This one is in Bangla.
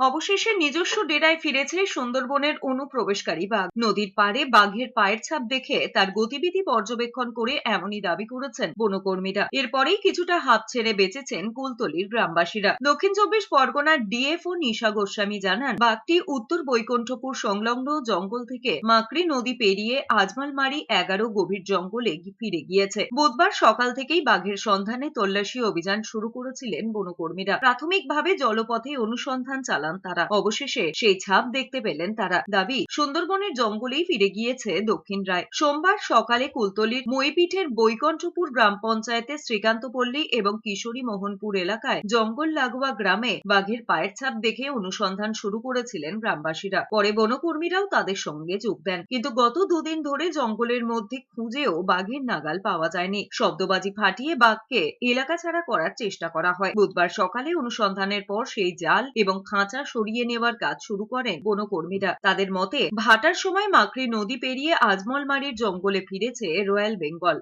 অবশেষে নিজস্ব ডেরায় ফিরেছে সুন্দরবনের অনুপ্রবেশকারী বাঘ। নদীর পাড়ে বাঘের পায়ের ছাপ দেখে তার গতিবিধি পর্যবেক্ষণ করে এমনই দাবি করেছেন বনকর্মীরা। এরপরেই কিছুটা হাত ছেড়ে বেঁচেছেন কুলতলির গ্রামবাসীরা। দক্ষিণ চব্বিশ পরগনার ডিএফও নিশা গোস্বামী জানান, বাঘটি উত্তর বৈকুণ্ঠপুর সংলগ্ন জঙ্গল থেকে মাকড়ি নদী পেরিয়ে আজমালমারি এগারো গভীর জঙ্গলে ফিরে গিয়েছে। বুধবার সকাল থেকেই বাঘের সন্ধানে তল্লাশি অভিযান শুরু করেছিলেন বনকর্মীরা। প্রাথমিকভাবে জলপথে অনুসন্ধান চালান তারা অবশেষে সেই ছাপ দেখতে পেলেন তারা দাবি, সুন্দরবনের জঙ্গলেই ফিরে গিয়েছে দক্ষিণ রায়। সোমবার সকালে কুলতলির মইপিঠের বৈকণ্ঠপুর গ্রাম পঞ্চায়েতের শ্রীকান্তপল্লী এবং কিশোরী মোহনপুর এলাকায় জঙ্গল লাগোয়া গ্রামে বাঘের পায়ের ছাপ দেখে অনুসন্ধান শুরু করেছিলেন গ্রামবাসীরা। পরে বনকর্মীরাও তাদের সঙ্গে যোগ দেন। কিন্তু গত দুদিন ধরে জঙ্গলের মধ্যে খুঁজেও বাঘের নাগাল পাওয়া যায়নি। শব্দবাজি ফাটিয়ে বাঘকে এলাকা ছাড়া করার চেষ্টা করা হয়। বুধবার সকালে অনুসন্ধানের পর সেই জাল এবং খাঁচা সরিয়ে নেওয়ার কাজ শুরু করেন বনকর্মীরা। তাদের মতে, ভাটার সময় মাকড়ি নদী পেরিয়ে আজমলমারির জঙ্গলে ফিরেছে রয়্যাল বেঙ্গল।